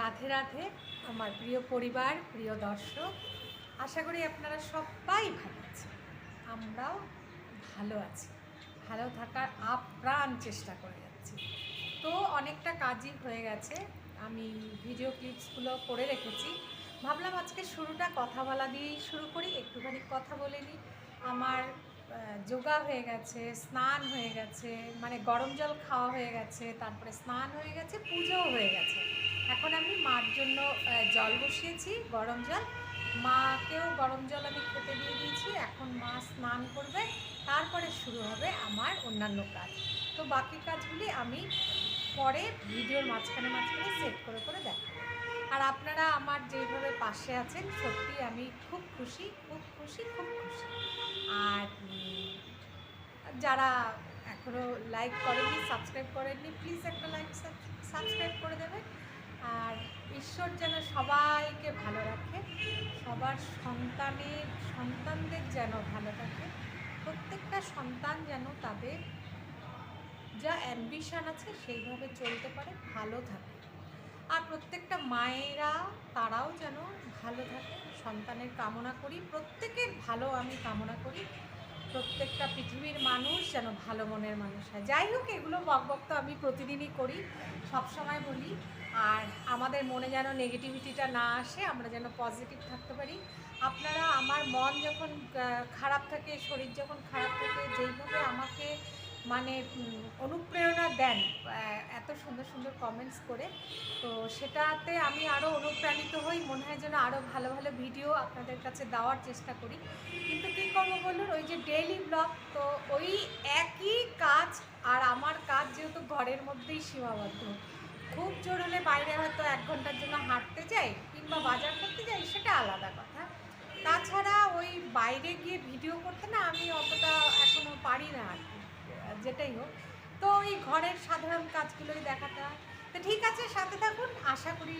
রাধে রাধে, আমার প্রিয় পরিবার, প্রিয় দর্শক। আশা করি আপনারা সবাই ভালো আছেন। আমরাও ভালো আছি। ভালো থাকার আপ্রাণ চেষ্টা করে যাচ্ছি। তো অনেকটা কাজই হয়ে গেছে। আমি ভিডিও ক্লিপসগুলো করে রেখেছি। ভাবলাম আজকে শুরুটা কথা বলা দিয়েই শুরু করি। একটুখানি কথা বলে নিই। আমার যোগা হয়ে গেছে, স্নান হয়ে গেছে মানে গরম জল খাওয়া হয়ে গেছে, তারপরে স্নান হয়ে গেছে, পুজোও হয়ে গেছে। এখন আমি মার জন্য জল বসিয়েছি, গরম জল। মাকেও গরম জল আমি খেতে দিয়ে দিয়েছি, এখন মা স্নান করবে, তারপরে শুরু হবে আমার অন্যান্য কাজ। তো বাকি কাজগুলি আমি পরে ভিডিওর মাঝখানে মাঝখানে সেট করে করে দেখাবো। আর আপনারা আমার যেভাবে পাশে আছেন, সত্যি আমি খুব খুশি খুব খুশি খুব খুশি। আর যারা এখনও লাইক করেননি সাবস্ক্রাইব করেননি প্লিজ একটা লাইক সাবস্ক্রাইব করে দেবেন। আর ঈশ্বর যেন সবাইকে ভালো রাখে, সবার সন্তানের, সন্তানদের যেন ভালো থাকে প্রত্যেকটা সন্তান যেন তাদের যা অ্যাম্বিশন আছে সেইভাবে চলতে পারে, ভালো থাকে। আর প্রত্যেকটা মায়েরা, তারাও যেন ভালো থাকে, সন্তানের কামনা করি, প্রত্যেকের ভালো আমি কামনা করি, প্রত্যেকটা পৃথিবীর মানুষ যেন ভালো মনের মানুষ হয়। যাই হোক, এগুলো বকবক তো আমি প্রতিদিনই করি, সব সময় বলি, আর আমাদের মনে যেন নেগেটিভিটিটা না আসে, আমরা যেন পজিটিভ থাকতে পারি। আপনারা আমার মন যখন খারাপ থাকে, শরীর যখন খারাপ থাকে, যেইভাবে আমাকে মানে অনুপ্রেরণা দেন এত সুন্দর সুন্দর কমেন্টস করে। তো সেটাতে আমি আরও অনুপ্রাণিত হই, মনে হয় যেন আরও ভালো ভালো ভিডিও আপনাদের কাছে দেওয়ার চেষ্টা করি। কিন্তু কী করব বলুন, ওই যে ডেইলি ব্লগ তো ওই একই কাজ, আর আমার কাজ যেহেতু ঘরের মধ্যেই সীমাবদ্ধ। খুব জোর হলে বাইরে হয়তো এক ঘণ্টার জন্য হাঁটতে যাই, কিংবা বাজার করতে যাই, সেটা আলাদা কথা। তাছাড়া ওই বাইরে গিয়ে ভিডিও করতে না আমি অতটা এখনও পারি না আর কি। যেটাই হোক। তো এই ঘরের সাধারণ কাজগুলোই দেখাটা। তো ঠিক আছে, সাথে থাকুন। আশা করি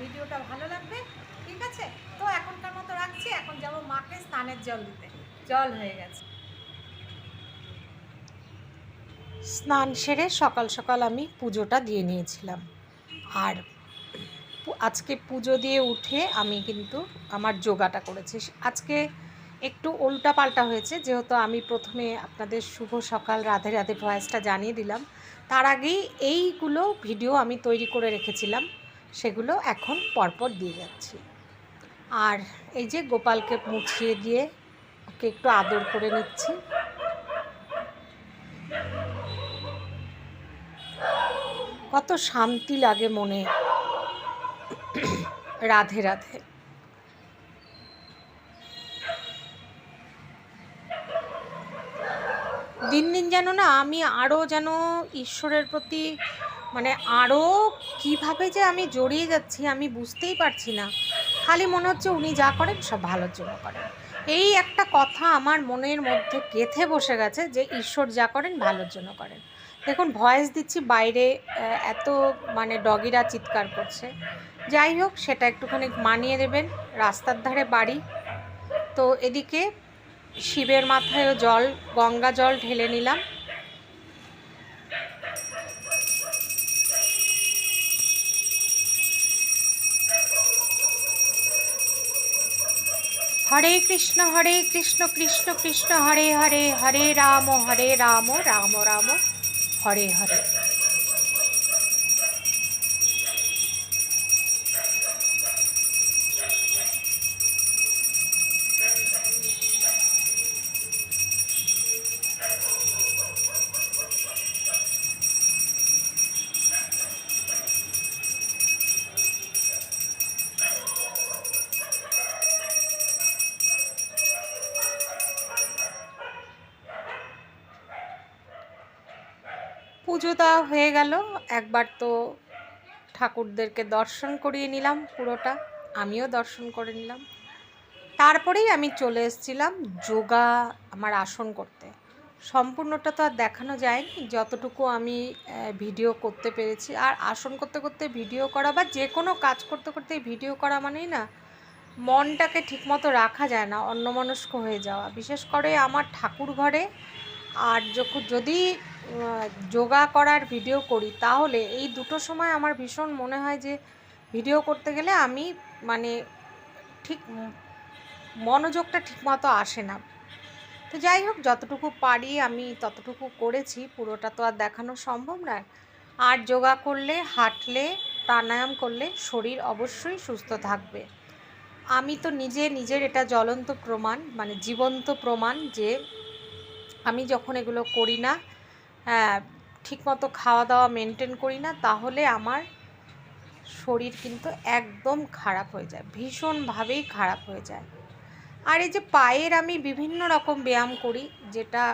ভিডিওটা ভালো লাগবে। ঠিক আছে? তো এখনকার মতো রাখছি। এখন যাব মাকে স্নানের জল দিতে। জল হয়ে গেছে। স্নান সেরে সকাল সকাল আমি পুজোটা দিয়ে নিয়েছিলাম। আর আজকে পুজো দিয়ে উঠে আমি কিন্তু আমার যোগাটা করেছি। আজকে একটু উল্টা পাল্টা হয়েছে, যেহেতু আমি প্রথমে আপনাদের শুভ সকাল, রাধে রাধে ভয়েসটা জানিয়ে দিলাম। তার আগেই এইগুলো ভিডিও আমি তৈরি করে রেখেছিলাম, সেগুলো এখন পরপর দিয়ে যাচ্ছি। আর এই যে গোপালকে মুছিয়ে দিয়ে ওকে একটু আদর করে নিচ্ছি। কত শান্তি লাগে মনে রাধে রাধে। দিন দিন যেন না আমি আরও যেন ঈশ্বরের প্রতি মানে আরও কীভাবে যে আমি জড়িয়ে যাচ্ছি, আমি বুঝতেই পারছি না। খালি মনে হচ্ছে উনি যা করেন সব ভালোর জন্য করেন। এই একটা কথা আমার মনের মধ্যে গেথে বসে গেছে যে ঈশ্বর যা করেন ভালোর জন্য করেন। দেখুন, ভয়েস দিচ্ছি বাইরে এত মানে ডগিরা চিৎকার করছে। যাই হোক, সেটা একটুখানি মানিয়ে দেবেন রাস্তার ধারে বাড়ি। তো এদিকে শিবের মাথায়ও জল, গঙ্গা জল ঢেলে নিলাম। হরে কৃষ্ণ হরে কৃষ্ণ কৃষ্ণ কৃষ্ণ, হরে হরে হরে রাম হরে রাম রাম রাম, হরে হরে। পুজো দেওয়া হয়ে গেল। একবার তো ঠাকুরদেরকে দর্শন করিয়ে নিলাম পুরোটা, আমিও দর্শন করে নিলাম। তারপরেই আমি চলে এসেছিলাম যোগা আমার আসন করতে। সম্পূর্ণটা তো আর দেখানো যায়নি, যতটুকু আমি ভিডিও করতে পেরেছি। আর আসন করতে করতে ভিডিও করা বা যে কোনো কাজ করতে করতে ভিডিও করা মানেই না, মনটাকে ঠিকমতো রাখা যায় না, অন্যমনস্ক হয়ে যাওয়া। বিশেষ করে আমার ঠাকুর ঘরে আর যখন যদি যোগা করার ভিডিও করি, তাহলে এই দুটো সময় আমার ভীষণ মনে হয় যে ভিডিও করতে গেলে আমি মানে ঠিক মনোযোগটা ঠিকমতো আসে না। তো যাই হোক, যতটুকু পারি আমি ততটুকু করেছি, পুরোটা তো আর দেখানো সম্ভব নয়। আর যোগা করলে, হাঁটলে, প্রাণায়াম করলে শরীর অবশ্যই সুস্থ থাকবে। আমি তো নিজে নিজের এটা জ্বলন্ত প্রমাণ মানে জীবন্ত প্রমাণ যে আমি যখন এগুলো করি না ঠিকমতো খাওয়া দাওয়া মেনটেন করি না, তাহলে আমার শরীর কিন্তু একদম খারাপ হয়ে যায়, ভীষণভাবেই খারাপ হয়ে যায়। আর এই যে পায়ের আমি বিভিন্ন রকম ব্যায়াম করি, যেটা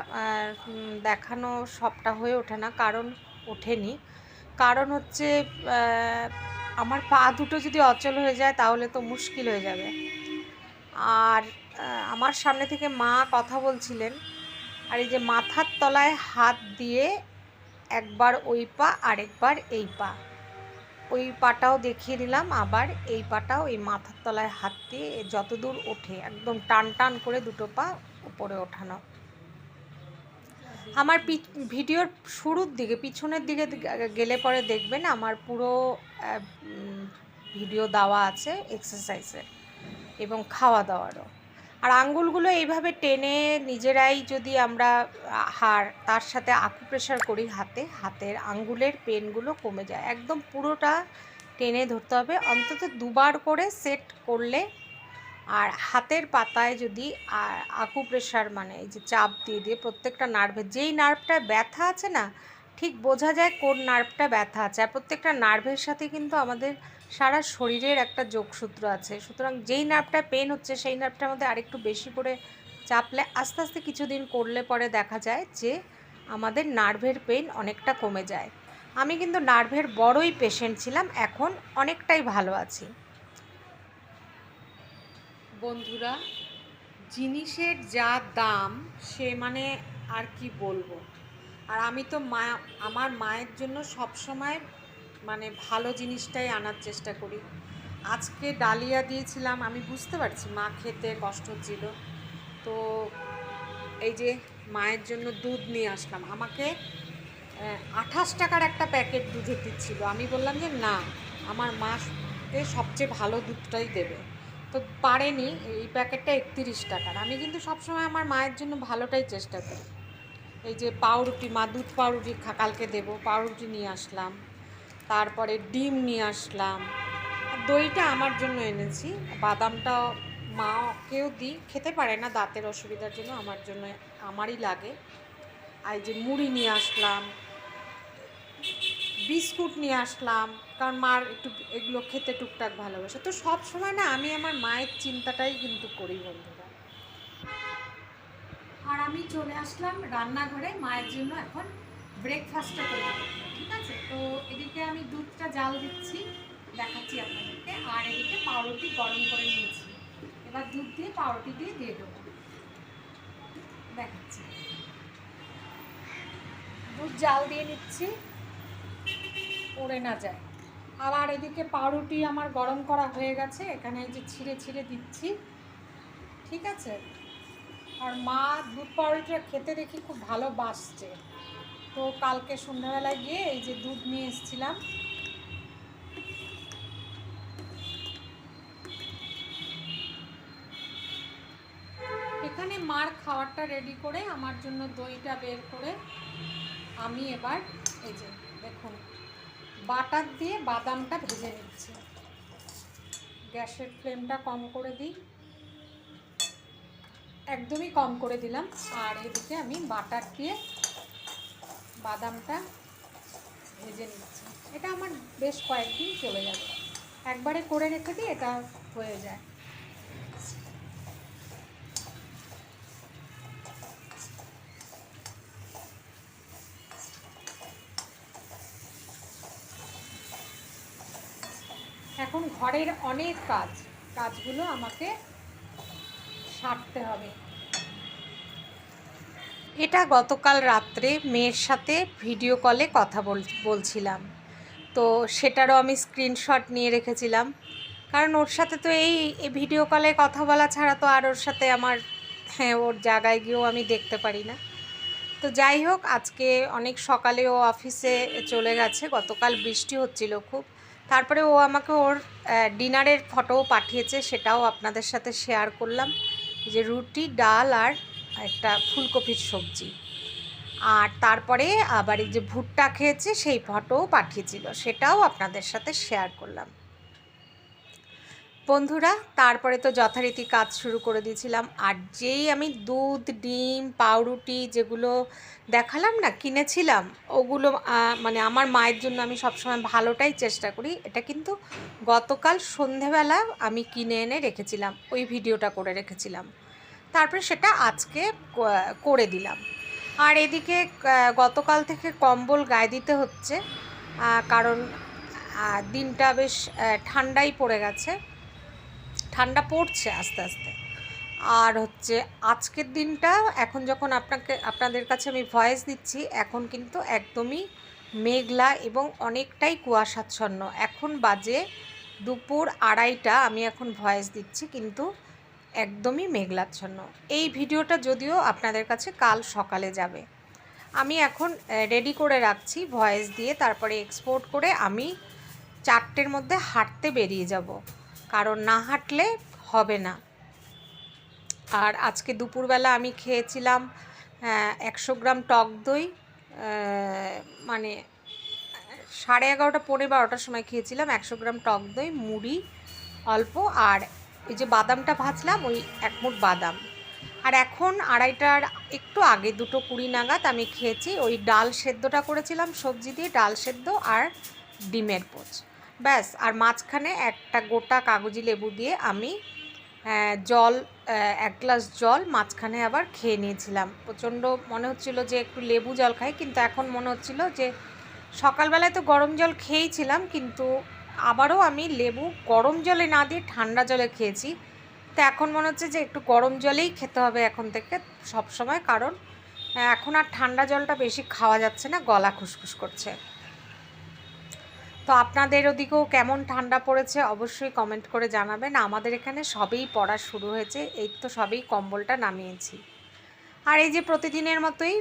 দেখানো সবটা হয়ে ওঠে না, কারণ ওঠেনি। কারণ হচ্ছে আমার পা দুটো যদি অচল হয়ে যায়, তাহলে তো মুশকিল হয়ে যাবে। আর আমার সামনে থেকে মা কথা বলছিলেন আর এই যে মাথার তলায় হাত দিয়ে একবার ওই পা, আরেকবার এই পা। ওই পাটাও দেখিয়ে দিলাম, আবার এই পাটাও এই মাথার তলায় হাত দিয়ে যতদূর ওঠে, একদম টান টান করে দুটো পা উপরে ওঠানো। আমার ভিডিওর শুরুর দিকে, পিছনের দিকে গেলে পরে দেখবেন আমার পুরো ভিডিও দেওয়া আছে এক্সারসাইজের এবং খাওয়া দাওয়ারও। আর আঙ্গুলগুলো এইভাবে টেনে নিজেরাই যদি আমরা হাড় তার সাথে আকুপ্রেশার করি হাতে, হাতের আঙ্গুলের পেনগুলো কমে যায়। একদম পুরোটা টেনে ধরতে হবে। অন্তত দুবার করে সেট করলে আর হাতের পাতায় যদি আর আকুপ্রেশার মানে এই যে চাপ দিয়ে দিয়ে প্রত্যেকটা নার্ভে যেই নার্ভটা ব্যথা আছে না, ঠিক বোঝা যায় কোন নার্ভটা ব্যথা আছে। আর প্রত্যেকটা নার্ভের সাথে কিন্তু আমাদের সারা শরীরের একটা যোগসূত্র আছে। সুতরাং যেই নার্ভটা পেন হচ্ছে, সেই নার্ভটার মধ্যে আরেকটু বেশি করে চাপলে আস্তে আস্তে কিছুদিন করলে পরে দেখা যায় যে আমাদের নার্ভের পেন অনেকটা কমে যায়। আমি কিন্তু নার্ভের বড়ই পেশেন্ট ছিলাম, এখন অনেকটাই ভালো আছি। বন্ধুরা, জিনিসের যা দাম, সে মানে আর কি বলব? আর আমি তো মা, আমার মায়ের জন্য সব সময় মানে ভালো জিনিসটাই আনার চেষ্টা করি। আজকে ডালিয়া দিয়েছিলাম, আমি বুঝতে পারছি মা খেতে কষ্ট হচ্ছিল। তো এই যে মায়ের জন্য দুধ নিয়ে আসলাম। আমাকে আঠাশ টাকার একটা প্যাকেট দুধের দিচ্ছিল। আমি বললাম যে না, আমার মাকে সবচেয়ে ভালো দুধটাই দেবে। তো পারেনি, এই প্যাকেটটা একত্রিশ টাকার। আমি কিন্তু সবসময় আমার মায়ের জন্য ভালোটাই চেষ্টা করি। এই যে পাউরুটি, মা দুধ পাউরুটি কালকে দেবো, পাউরুটি নিয়ে আসলাম। তারপরে ডিম নিয়ে আসলাম। দইটা আমার জন্য এনেছি। বাদামটাও মাকেও দিই। খেতে পারে না দাঁতের অসুবিধার জন্য, আমার জন্য আমারই লাগে। আর যে মুড়ি নিয়ে আসলাম, বিস্কুট নিয়ে আসলাম, কারণ মার একটু এগুলো খেতে টুকটাক ভালোবাসে। তো সব সময় না আমি আমার মায়ের চিন্তাটাই কিন্তু করি বন্ধুরা। আর আমি চলে আসলাম রান্নাঘরে, মায়ের জন্য এখন ব্রেকফাস্টটা করতে ঠিক আছে? তো এদিকে আমি দুধটা জাল দিচ্ছি, দেখাচ্ছি আপনাদেরকে। আর এদিকে পাউরুটি গরম করে নিয়েছি। এবার দুধ দিয়ে পাউরুটি দিয়ে দিয়ে দেবো। দেখাচ্ছি। দুধ জাল দিয়ে নিচ্ছি, পড়ে না যায়। আবার এদিকে পাউরুটি আমার গরম করা হয়ে গেছে, এখানে এই যে ছিঁড়ে ছিঁড়ে দিচ্ছি, ঠিক আছে? আর মা দুধ পাউরুটিটা খেতে দেখি খুব ভালো বাসছে। তো কালকে সন্ধ্যাবেলায় গিয়ে এই যে দুধ নিয়ে এসেছিলাম। এখানে মার খাবারটা রেডি করে, আমার জন্য দইটা বের করে আমি এবার এই যে দেখুন, বাটার দিয়ে বাদামটা ভেজে নিচ্ছি। গ্যাসের ফ্লেমটা কম করে দিই। একদমই কম করে দিলাম। আর এদিকে আমি বাটার দিয়ে বাদামটা ভেজে নিচ্ছি। এটা আমার বেশ কয়েকদিন চলে যাবে। একবারে করে রেখে দিই, এটা হয়ে যায়। এখন ঘরের অনেক কাজ, কাজগুলো আমাকে সারতে হবে। এটা গতকাল রাত্রে মেয়ের সাথে ভিডিও কলে কথা বল, বলছিলাম। তো সেটারও আমি স্ক্রিনশট নিয়ে রেখেছিলাম। কারণ ওর সাথে তো এই ভিডিও কলে কথা বলা ছাড়া তো আর ওর সাথে আমার হ্যাঁ ওর জায়গায় গিয়েও আমি দেখতে পারি না। তো যাই হোক, আজকে অনেক সকালে ও অফিসে চলে গেছে। গতকাল বৃষ্টি হচ্ছিল খুব। তারপরে ও আমাকে ওর ডিনারের ফটোও পাঠিয়েছে, সেটাও আপনাদের সাথে শেয়ার করলাম। যে রুটি, ডাল আর একটা ফুলকপির সবজি। আর তারপরে আবার এই যে ভুট্টা খেয়েছে, সেই ফটোও পাঠিয়েছিল। সেটাও আপনাদের সাথে শেয়ার করলাম। বন্ধুরা, তারপরে তো যথারীতি কাজ শুরু করে দিয়েছিলাম। আর যেই আমি দুধ, ডিম, পাউরুটি যেগুলো দেখালাম না, কিনেছিলাম, ওগুলো মানে আমার মায়ের জন্য আমি সবসময় ভালোটাই চেষ্টা করি। এটা কিন্তু গতকাল সন্ধেবেলা আমি কিনে এনে রেখেছিলাম। ওই ভিডিওটা করে রেখেছিলাম। তারপরে সেটা আজকে করে দিলাম। আর এদিকে গতকাল থেকে কম্বল গায়ে দিতে হচ্ছে কারণ দিনটা বেশ ঠান্ডাই পড়ে গেছে। ঠান্ডা পড়ছে আস্তে আস্তে। আর হচ্ছে, আজকের দিনটা এখন যখন আপনাকে, আপনাদের কাছে আমি ভয়েস দিচ্ছি, এখন কিন্তু একদমই মেঘলা এবং অনেকটাই কুয়াশাচ্ছন্ন। এখন বাজে দুপুর আড়াইটা, আমি এখন ভয়েস দিচ্ছি, কিন্তু একদমই মেঘলাচ্ছন্ন। এই ভিডিওটা যদিও আপনাদের কাছে কাল সকালে যাবে। আমি এখন রেডি করে রাখছি ভয়েস দিয়ে, তারপরে এক্সপোর্ট করে আমি চারটের মধ্যে হাঁটতে বেরিয়ে যাব। কারণ না হাঁটলে হবে না। আর আজকে দুপুরবেলা আমি খেয়েছিলাম একশো গ্রাম টক দই মানে সাড়ে এগারোটা পনেরো বারোটার সময় খেয়েছিলাম একশো গ্রাম টক দই, মুড়ি অল্প, আর ওই যে বাদামটা ভাজলাম, ওই এক মুঠ বাদাম। আর এখন আড়াইটার একটু আগে দুটো কুড়ি নাগাদ আমি খেয়েছি, ওই ডাল সেদ্ধটা করেছিলাম সবজি দিয়ে, ডাল সেদ্ধ আর ডিমের পোচ। ব্যাস, আর মাঝখানে একটা গোটা কাগজি লেবু দিয়ে আমি জল এক গ্লাস জল মাঝখানে আবার খেয়ে নিয়েছিলাম। প্রচণ্ড মনে হচ্ছিল যে একটু লেবু জল খাই, কিন্তু এখন মনে হচ্ছিল যে সকালবেলায় তো গরম জল খেয়েছিলাম কিন্তু আবারও আমি লেবু গরম জলে না দিয়ে ঠান্ডা জলে খেয়েছি। তো এখন মনে হচ্ছে যে একটু গরম জলেই খেতে হবে এখন থেকে সব সময় কারণ এখন আর ঠান্ডা জলটা বেশি খাওয়া যাচ্ছে না, গলা খুসখুস করছে। তো আপনাদের ওদিকেও কেমন ঠান্ডা পড়েছে অবশ্যই কমেন্ট করে জানাবেন। আমাদের এখানে সবেই পড়া শুরু হয়েছে, এই তো সবেই কম্বলটা নামিয়েছি। আর এই যে প্রতিদিনের মতোই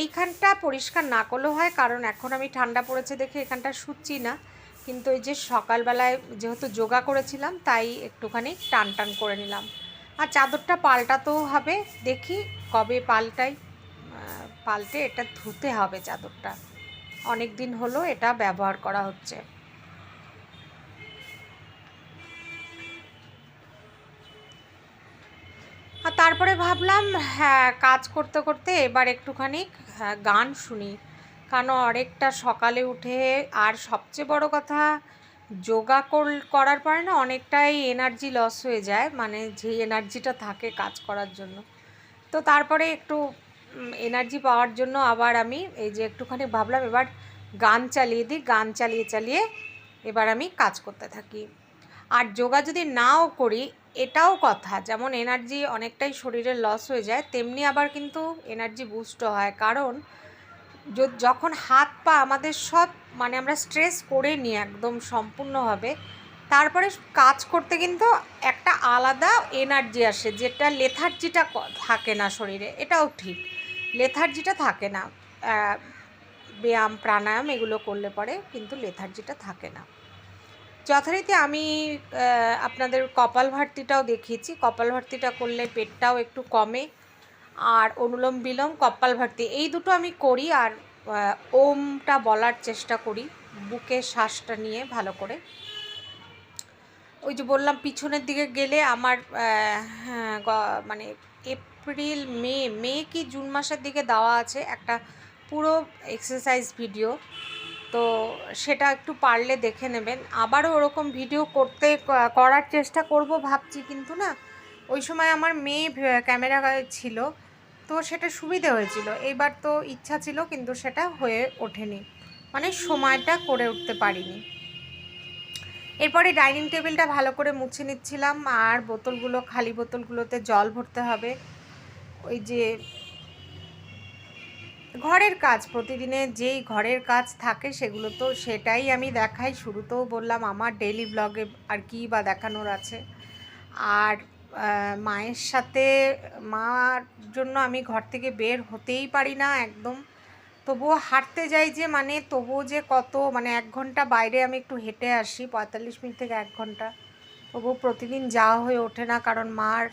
এইখানটা পরিষ্কার না করলেও হয়, কারণ এখন আমি ঠান্ডা পড়েছে দেখে এখানটা শুচ্ছি না। কিন্তু ওই যে সকালবেলায় যেহেতু যোগা করেছিলাম তাই একটুখানি টান টান করে নিলাম। আর চাদরটা পাল্টাতেও হবে দেখি কবে পাল্টাই। পাল্টে এটা ধুতে হবে চাদরটা। অনেক দিন হলো এটা ব্যবহার করা হচ্ছে। আর তারপরে ভাবলাম হ্যাঁ কাজ করতে করতে এবার একটুখানি হ্যাঁ, গান শুনি। কারণ অনেকটা সকালে উঠে আর সবচেয়ে বড় কথা, যোগা কর- করার পরে না অনেকটাই এনার্জি লস হয়ে যায় মানে যে এনার্জিটা থাকে কাজ করার জন্য। তো তারপরে একটু এনার্জি পাওয়ার জন্য আবার আমি এই যে একটুখানি ভাবলাম, এবার গান চালিয়ে দিই, গান চালিয়ে চালিয়ে এবার আমি কাজ করতে থাকি। আর যোগা যদি নাও করি, এটাও কথা, যেমন এনার্জি অনেকটাই শরীরে লস হয়ে যায়, তেমনি আবার কিন্তু এনার্জি বুস্টও হয়। কারণ যখন হাত পা আমাদের সব মানে আমরা স্ট্রেস করে নিই একদম সম্পূর্ণভাবে, তারপরে কাজ করতে কিন্তু একটা আলাদা এনার্জি আসে, যেটা লেথার্জিটা থাকে না শরীরে, এটাও ঠিক। লেথার্জিটা থাকে না ব্যায়াম, প্রাণায়াম এগুলো করলে পরে কিন্তু লেথার্জিটা থাকে না। যথারীতি আমি আপনাদের কপাল ভারতিটাও দেখিয়েছি, কপাল ভারতিটা করলে পেটটাও একটু কমে। আর অনুলোম বিলোম কপাল ভারতি এই দুটো আমি করি আর ওমটা বলার চেষ্টা করি বুকে শ্বাসটা নিয়ে ভালো করে। ওই যে বললাম পিছনের দিকে গেলে আমার হ্যাঁ, মানে এপ্রিল মে মে কি জুন মাসের দিকে দেওয়া আছে একটা পুরো এক্সারসাইজ ভিডিও। তো সেটা একটু পারলে দেখে নেবেন। আবারও ওরকম ভিডিও করতে করার চেষ্টা করব ভাবছি কিন্তু না ওই সময় আমার মেয়ে ক্যামেরা ছিল, তো সেটা সুবিধে হয়েছিল। এইবার তো ইচ্ছা ছিল, কিন্তু সেটা হয়ে ওঠেনি। মানে সময়টা করে উঠতে পারিনি। এরপরে ডাইনিং টেবিলটা ভালো করে মুছে নিচ্ছিলাম, আর বোতলগুলো, খালি বোতলগুলোতে জল ভরতে হবে। ওই যে ঘরের কাজ, প্রতিদিনে যেই ঘরের কাজ থাকে সেগুলো তো সেটাই আমি দেখাই। শুরুতেও বললাম, আমার ডেইলি ব্লগে আর কি বা দেখানোর আছে। আর মায়ের সাথে, মার জন্য আমি ঘর থেকে বের হতেই পারি না একদম। তবুও হাঁটতে যাই যে মানে তবুও যে কত মানে এক ঘণ্টা বাইরে আমি একটু হেঁটে আসি, পঁয়তাল্লিশ মিনিট থেকে এক ঘণ্টা। তবুও প্রতিদিন যাওয়া হয়ে ওঠে না, কারণ মার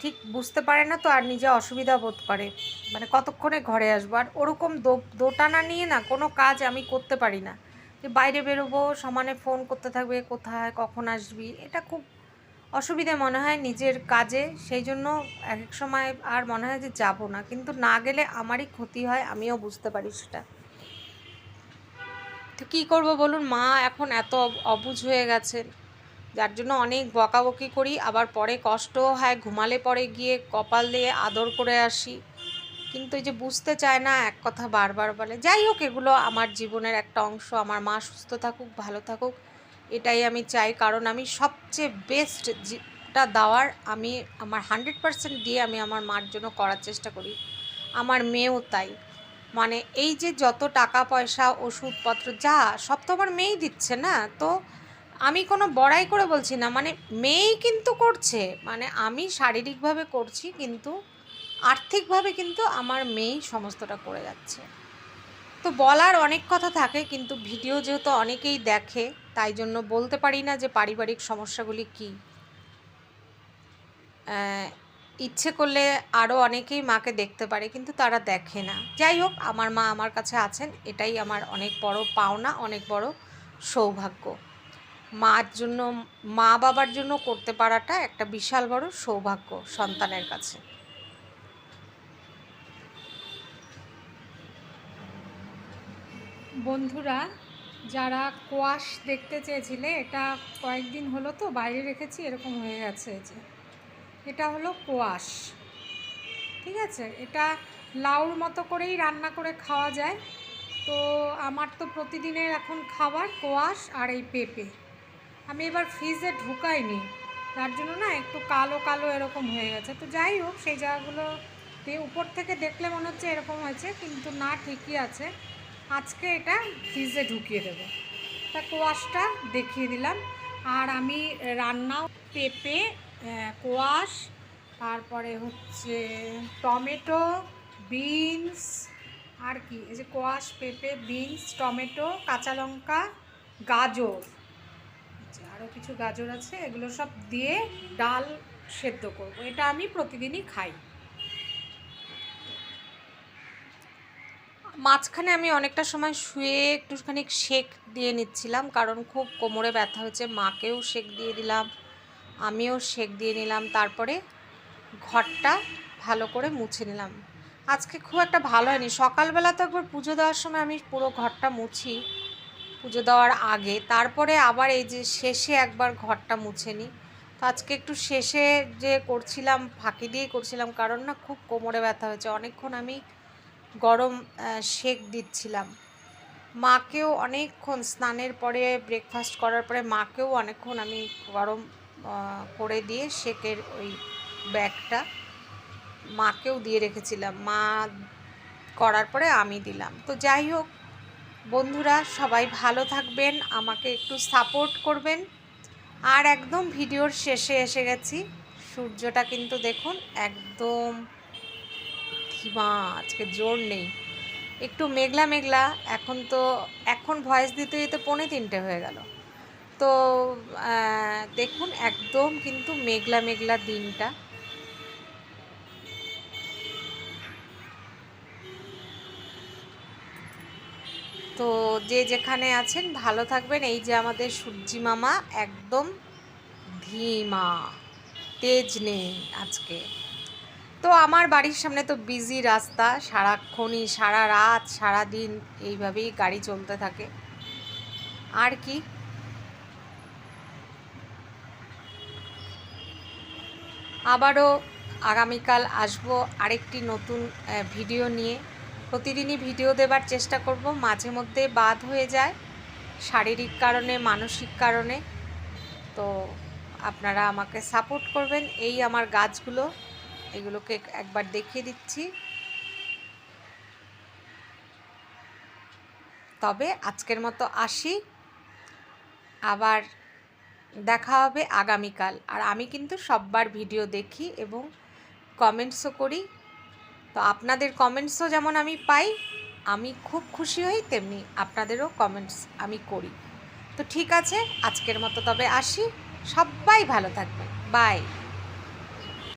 ঠিক বুঝতে পারে না তো, আর নিজে অসুবিধা বোধ করে। মানে কতক্ষণে ঘরে আসব? আর ওরকম দো- দোটানা নিয়ে না কোনো কাজ আমি করতে পারি না। যে বাইরে বেরোবো, সমানে ফোন করতে থাকবে, কোথায়, কখন আসবি? এটা খুব অসুবিধে মনে হয় নিজের কাজে, সেই জন্য এক এক সময় আর মনে হয় যে যাব না। কিন্তু না গেলে আমারই ক্ষতি হয়, আমিও বুঝতে পারি সেটা। তো কী করব বলুন? মা এখন এত অব- অবুঝ হয়ে গেছে। যার জন্য অনেক বকাবকি করি, আবার পরে কষ্টও হয়। ঘুমালে পরে গিয়ে কপাল দিয়ে আদর করে আসি। কিন্তু এই যে বুঝতে চায় না, এক কথা বারবার বলে, যাই হোক, এগুলো আমার জীবনের একটা অংশ। আমার মা সুস্থ থাকুক, ভালো থাকুক। এটাই আমি চাই। কারণ আমি সবচেয়ে বেস্ট যেটা দেওয়ার আমি আমার হান্ড্রেড পার্সেন্ট দিয়ে আমি আমার মার জন্য করার চেষ্টা করি। আমার মেয়েও তাই। মানে এই যে যত টাকা, পয়সা, ওষুধপত্র যা, সব তো আমার মেয়েই দিচ্ছে না? তো আমি কোনো বড়াই করে বলছি না। মানে মেয়েই কিন্তু করছে। মানে আমি শারীরিকভাবে করছি, কিন্তু আর্থিকভাবে কিন্তু আমার মেয়েই সমস্তটা করে যাচ্ছে। তো বলার অনেক কথা থাকে, কিন্তু ভিডিও যেহেতু অনেকেই দেখে, তাই জন্য বলতে পারি না যে পারিবারিক সমস্যাগুলি কী। ইচ্ছে করলে আরও অনেকেই মাকে দেখতে পারে, কিন্তু তারা দেখে না। যাই হোক, আমার মা আমার কাছে আছেন, এটাই আমার অনেক বড় পাওনা, অনেক বড় সৌভাগ্য। মার জন্য, মা বাবার জন্য করতে পারাটা একটা বিশাল বড় সৌভাগ্য সন্তানের কাছে। বন্ধুরা, যারা কোয়াশ দেখতে চেয়েছিলে, এটা কয়েকদিন হলো তো বাইরে রেখেছি, এরকম হয়ে গেছে যে। এটা হলো কোয়াশ ঠিক আছে? এটা লাউর মতো করেই রান্না করে খাওয়া যায়। তো আমার তো প্রতিদিনের এখন খাবার কোয়াশ আর এই পেঁপে। আমি এবার ফ্রিজে ঢুকাইনি, তার জন্য না একটু কালো কালো এরকম হয়ে গেছে। তো যাই হোক, সেই জায়গাগুলো উপর থেকে দেখলে মনে হচ্ছে এরকম হয়েছে, কিন্তু না ঠিকই আছে। আজকে এটা ফ্রিজে ঢুকিয়ে দেবো। তা কোয়াশটা দেখিয়ে দিলাম। আর আমি রান্নাও পেঁপে কোয়াশ, তারপরে হচ্ছে টমেটো, বিনস, আর কি? এই যে কোয়াশ, পেঁপে, বিনস, টমেটো, কাঁচা লঙ্কা, গাজর। আচ্ছা আরও কিছু গাজর আছে, এগুলো সব দিয়ে ডাল সেদ্ধ করব। এটা আমি প্রতিদিনই খাই। মাঝখানে আমি অনেকটা সময় শুয়ে একটুখানি শেক দিয়ে নিচ্ছিলাম, কারণ খুব কোমরে ব্যথা হয়েছে, মাকেও শেক দিয়ে দিলাম, আমিও শেক দিয়ে নিলাম, তারপরে ঘরটা ভালো করে মুছে নিলাম। আজকে খুব একটা ভালো হয়নি। সকালবেলা তো একবার পুজো দেওয়ার সময় আমি পুরো ঘরটা মুছি, পুজো দেওয়ার আগে, তারপরে আবার এই যে শেষে একবার ঘরটা মুছে নিই। তো আজকে একটু শেষে যে করছিলাম, ফাঁকি দিয়ে করছিলাম, কারণ না খুব কোমরে ব্যথা হয়েছে। অনেকক্ষণ আমি গরম সেক দিচ্ছিলাম। মাকেও অনেকক্ষণ, স্নানের পরে ব্রেকফাস্ট করার পরে মাকেও অনেকক্ষণ আমি গরম করে দিয়ে শেকের ওই ব্যাগটা মাকেও দিয়ে রেখেছিলাম। মা করার পরে আমি দিলাম। তো যাই হোক, বন্ধুরা সবাই ভালো থাকবেন, আমাকে একটু সাপোর্ট করবেন। আর একদম ভিডিওর শেষে এসে গেছি। সূর্যটা কিন্তু দেখুন, একদম ধীমা আজকে জোর নেই। একটু মেঘলা মেঘলা, এখন তো, এখন ভয়েস দিতে দিতে পৌনে তিনটে হয়ে গেল। তো দেখুন, একদম কিন্তু মেঘলা মেঘলা দিনটা। তো, যে যেখানে আছেন, ভালো থাকবেন। এই যে আমাদের সূর্যি মামা, একদম ধীমা, তেজ নেই আজকে। তো আমার বাড়ির সামনে তো বিজি রাস্তা, সারাক্ষণই সারা রাত সারা দিন এইভাবেই গাড়ি চলতে থাকে। আর কি? আবারও আগামীকাল আসব আরেকটি নতুন ভিডিও নিয়ে। প্রতিদিনই ভিডিও দেবার চেষ্টা করব, মাঝে মধ্যে বাদ হয়ে যায়, শারীরিক কারণে, মানসিক কারণে। তো আপনারা আমাকে সাপোর্ট করবেন, এই আমার গাছগুলো। এগুলোকে একবার দেখিয়ে দিচ্ছি। তবে আজকের মতো আসি। আবার দেখা হবে আগামীকাল। আর আমি কিন্তু সববার ভিডিও দেখি এবং কমেন্টসও করি। তো আপনাদের কমেন্টসও যেমন আমি পাই, আমি খুব খুশি হই, তেমনি আপনাদেরও কমেন্টস আমি করি। তো ঠিক আছে, আজকের মতো তবে আসি। সবাই ভালো থাকবেন। বাই